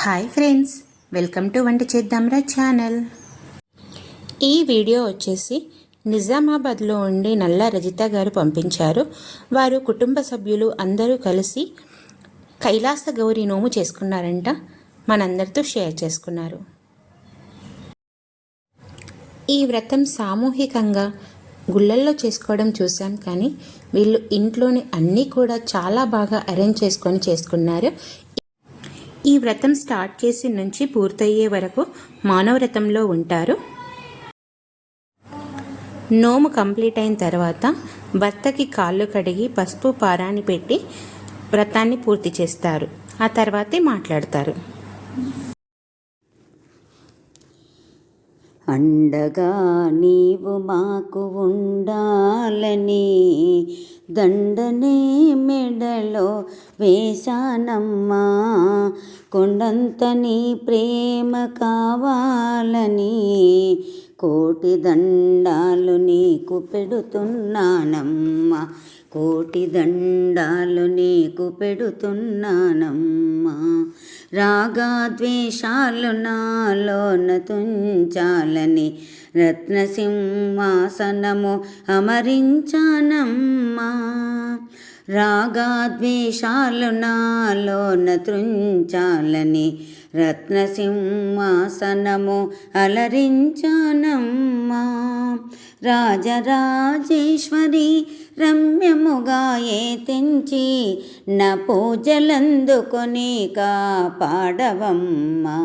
Hi friends welcome to వంట చేద్దాంరా channel ఈ video వచ్చేసి నిజామాబాద్లో ఉండి నల్ల రజిత గారు పంపించారు. వారు కుటుంబ సభ్యులు అందరూ కలిసి కైలాస గౌరి నోము చేసుకున్నారంట. మనందరితో షేర్ చేసుకున్నారు. ఈ వ్రతం సామూహికంగా గుళ్ళల్లో చేసుకోవడం చూసాం కానీ వీళ్ళు ఇంట్లోనే అన్నీ కూడా చాలా బాగా అరేంజ్ చేసుకొని చేసుకున్నారు. ఈ వ్రతం స్టార్ట్ చేసి నుంచి పూర్తయ్యే వరకు మానవవ్రతంలో ఉంటారు. నోము కంప్లీట్ అయిన తర్వాత భర్తకి కాళ్ళు కడిగి పసుపు పారాన్ని పెట్టి వ్రతాన్ని పూర్తి చేస్తారు. ఆ తర్వాతే మాట్లాడతారు. అండగా నీవు మాకు ఉండాలని దండనే మెడలో వేశానమ్మా. కొండంత నీ ప్రేమ కావాలని కోటి దండాలు నీకు పెడుతున్నానమ్మా. కోటి దండాలు నీకు పెడుతున్నానమ్మా. రాగాద్వేషాలు నాలోన తుంచాలని రత్నసింహాసనము అమరించానమ్మా. రాగాద్వేషాలు నాలోన త్రుంచాలని రత్నసింహాసనము అలరించానమ్మా. రాజరాజేశ్వరి రమ్యముగా ఏ తెంచి నా పూజలందుకొని కాపాడవమ్మా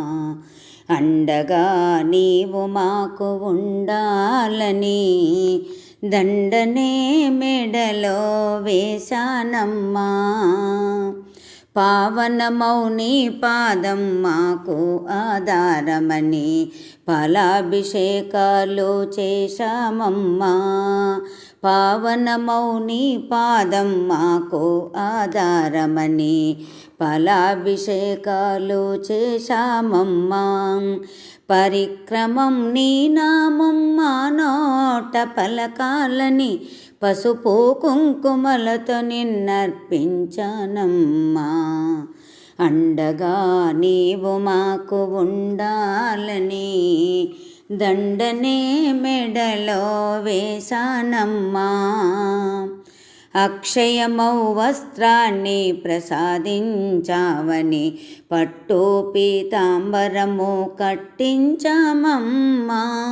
అండగా నీవు మాకు ఉండాలని దండనే మెడలో వేశానమ్మా. పావనమౌని పాదం మాకు ఆధారమని ఫలాభిషేకాలు చేశామమ్మా. పావనమౌని పాదం మాకు ఆధారమని ఫలాభిషేకాలు చేశామమ్మా. పరిక్రమం నీ నామం మా నోట పలకాలని పసుపు కుంకుమలతో నిన్నర్పించానమ్మా. అండగా నీవు మాకు ఉండాలని దండనే మెడలో వేశానమ్మా. అక్షయమౌ వస్త్రాన్ని ప్రసాదించావని పట్టు పీతాంబరము కట్టించామమ్మా.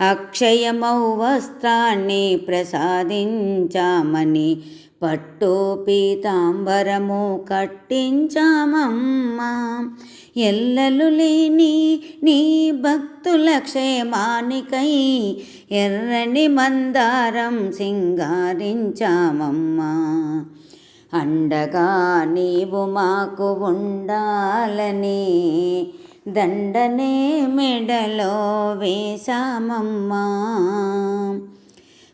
అక్షయమౌ వస్త్రాన్ని ప్రసాదించామని పట్టు పీతాంబరము కట్టించామమ్మా. ఎల్లలు లేని నీ భక్తుల క్షేమానికై ఎర్రని మందారం సింగారించామమ్మా. అండగా నీవు మాకు ఉండాలని దండనే మెడలో వేశామమ్మా.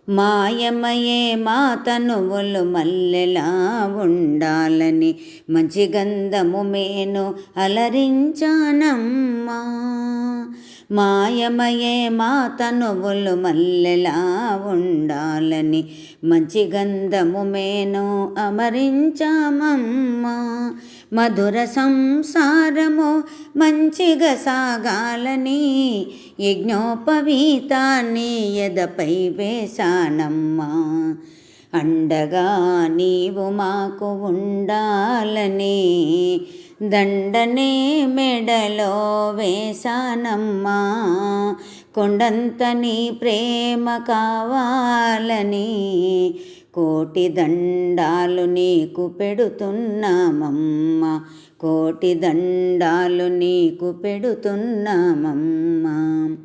మాయమయే మా తనువులు మల్లెలా ఉండాలని మంచి గంధము మేను అలరించానమ్మా. మాయమయే మా తనువులు మల్లెలా ఉండాలని మంచి గంధము మేను అమరించామమ్మా. మధుర సంసారము మంచిగా సాగాలని యజ్ఞోపవీతాన్ని ఎదపై వేశానమ్మా. అండగా నీవు మాకు ఉండాలని దండనే మెడలో వేశానమ్మా. కొండంత నీ ప్రేమ కావాలని కోటి దండాలు నీకు పెడుతున్నామమ్మ. కోటి దండాలు నీకు పెడుతున్నామమ్మా.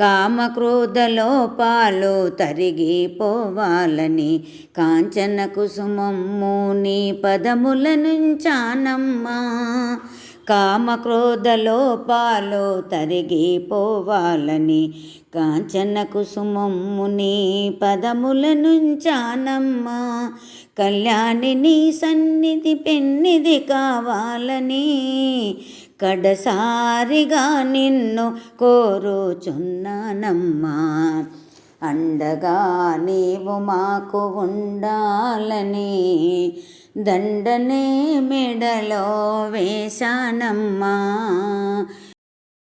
కామక్రోధలోపాలు తరిగిపోవాలని కాంచన కుసుమమ్ము నీ పదముల నుంచానమ్మా. కామక్రోధలోపాలో తరిగిపోవాలని కాంచన కుసుమమ్ముని పదముల నుంచానమ్మా. కళ్యాణిని సన్నిధి పెన్నిది కావాలని కడసారిగా నిన్ను కోరుచున్నానమ్మా. అండగా నీవు మాకు ఉండాలని దండనే మెడలో వేశానమ్మా.